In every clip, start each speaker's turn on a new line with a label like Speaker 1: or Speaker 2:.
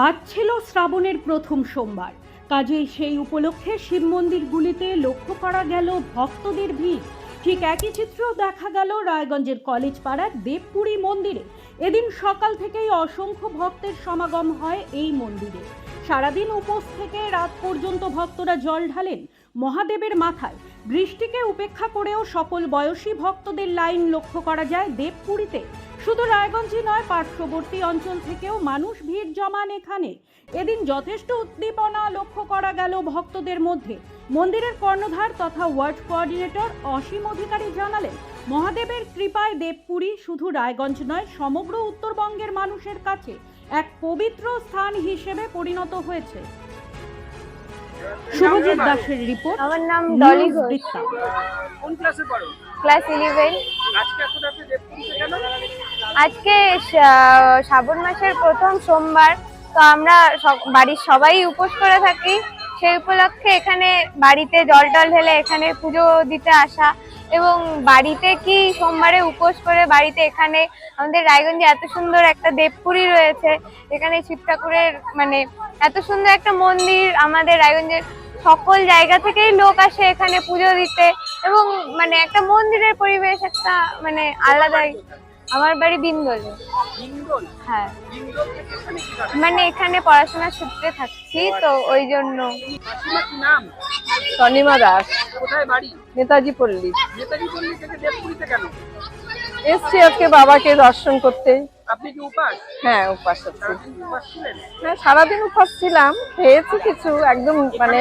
Speaker 1: আজ ছিল শ্রাবণের প্রথম সোমবার। কাজেই সেই উপলক্ষে শিব মন্দিরগুলিতে লক্ষ্য করা গেল ভক্তদের ভিড়। ঠিক একই চিত্র দেখা গেল রায়গঞ্জের কলেজ পাড়ার দেবপুরী মন্দিরে। এদিন সকাল থেকেই অসংখ্য ভক্তের সমাগম হয় এই মন্দিরে। সারাদিন উপোস থেকে রাত পর্যন্ত ভক্তরা জল ঢালেন মহাদেবের মাথায়। বৃষ্টিকে উপেক্ষা করেও সকল বয়সী ভক্তদের লাইন লক্ষ্য করা যায় দেবপুরীতে। শুধু রায়গঞ্জই নয়, পার্শ্ববর্তী অঞ্চল থেকেও মানুষ ভিড় জমান এখানে। এদিন যথেষ্ট উদ্দীপনা লক্ষ্য করা গেল ভক্তদের মধ্যে। মন্দিরের কর্ণধার তথা ওয়ার্ড কোঅর্ডিনেটর অসীম অধিকারী জানালেন, মহাদেবের কৃপায় দেবপুরী শুধু রায়গঞ্জ নয়, সমগ্র উত্তরবঙ্গের মানুষের কাছে এক পবিত্র স্থান হিসেবে পরিণত হয়েছে। শুভজিৎ দাসের রিপোর্ট
Speaker 2: আমার নাম ডলি ঘোষ।
Speaker 3: কোন ক্লাসে পড়ো?
Speaker 2: ক্লাস ইলেভেন
Speaker 3: আজকে কেন?
Speaker 2: শ্রাবণ মাসের প্রথম সোমবার তো আমরা সব- বাড়ির সবাই উপোস করে থাকি। সেই উপলক্ষে এখানে বাড়িতে জল টল ঢেলে এখানে পুজো দিতে আসা। এবং বাড়িতে কি সোমবারে উপোস করে বাড়িতে এখানে আমাদের রায়গঞ্জে এত সুন্দর একটা দেবপুরী রয়েছে, এখানে শিব ঠাকুরের মানে এত সুন্দর একটা মন্দির আমাদের রায়গঞ্জের সকল জায়গা থেকেই লোক আসে এখানে পুজো দিতে এবং মানে একটা মন্দিরের পরিবেশ একটা মানে আলাদাই। আমার বাড়ি বিন্দলে। হ্যাঁ। মানে এখানে পড়াশোনার সূত্রে থাকছি তো ওই জন্য।
Speaker 3: নাম?
Speaker 4: স্বর্ণিমা দাস।
Speaker 3: কোথায় বাড়ি?
Speaker 4: নেতাজি পল্লী।
Speaker 3: নেতাজি পল্লী থেকে দেবপুরিতে কেন?
Speaker 4: এসছি আজকে বাবাকে দর্শন করতে।
Speaker 3: আপনি কি উপাস?
Speaker 4: হ্যাঁ উপাস আছি
Speaker 3: সারাদিন উপাস
Speaker 4: হ্যাঁ সারাদিন উপাস ছিলাম খেয়েছি কিছু একদম মানে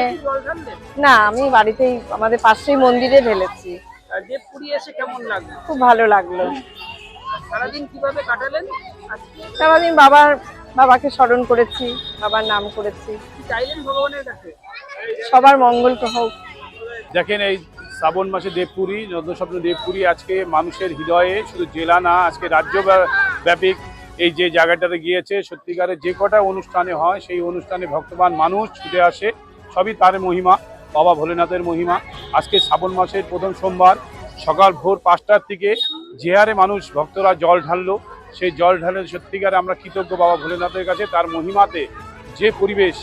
Speaker 4: না আমি বাড়িতেই আমাদের পাশেই মন্দিরে ঢেলেছি।
Speaker 3: দেবপুরি এসে কেমন লাগল?
Speaker 4: খুব ভালো লাগল।
Speaker 3: সারাদিন কীভাবে কাটালেন?
Speaker 4: সারাদিন বাবার বাবাকে স্মরণ করেছি বাবার নাম করেছি।
Speaker 3: চাইলেন ভগবানের কাছে?
Speaker 4: সবার মঙ্গল তো হোক।
Speaker 5: দেখেন এই শ্রাবণ মাসে দেবপুরী নন্দস্বপ্ন দেবপুরী আজকে মানুষের হৃদয়ে শুধু জেলা না আজকে রাজ্য ব্যা- ব্যাপিক এই যে জায়গাটাতে গিয়েছে সত্যিকারের যে কটা অনুষ্ঠানে হয় সেই অনুষ্ঠানে ভক্তবান মানুষ ছুটে আসে। সবই তার মহিমা বাবা ভোলেনাথের মহিমা। আজকে শ্রাবণ মাসের প্রথম সোমবার সকাল ভোর পাঁচটার থেকে যে হারে মানুষ, ভক্তরা জল ঢাললো। সেই জল ঢালে সত্যিকারে আমরা কৃতজ্ঞ বাবা ভোলেনাথের কাছে। তার মহিমাতে যে পরিবেশ,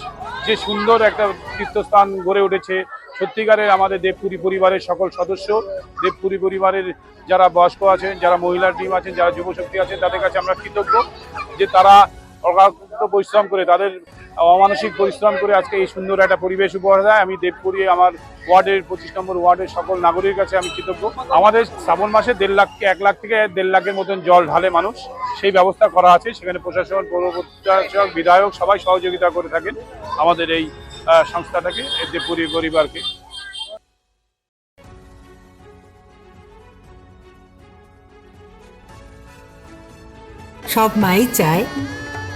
Speaker 5: যে সুন্দর একটা তীর্থস্থান গড়ে উঠেছে সত্যিকারের আমাদের দেবপুরী পরিবারের সকল সদস্য, দেবপুরী পরিবারের যারা বয়স্ক আছেন, যারা মহিলার টিম আছেন, যারা যুবশক্তি আছেন, তাদের কাছে আমরা কৃতজ্ঞ যে তারা অকান্ত পরিশ্রম করে, তাদের অমানসিক পরিশ্রম করে আজকে এই সুন্দর একটা পরিবেশ উপহার দেয়। আমি দেবপুরী আমার ওয়ার্ডের, পঁচিশ নম্বর ওয়ার্ডের সকল নাগরিকের কাছে আমি কৃতজ্ঞ। আমাদের শ্রাবণ মাসে দেড় লাখ, এক লাখ থেকে দেড় লাখের মতন জল ঢালে মানুষ। সেই ব্যবস্থা করা আছে। সেখানে প্রশাসন, পৌর প্রশাসক, বিধায়ক সবাই সহযোগিতা করে থাকেন আমাদের এই সংস্থাটাকে দেবপুরী পরিবারকে।
Speaker 6: সব মাই চায়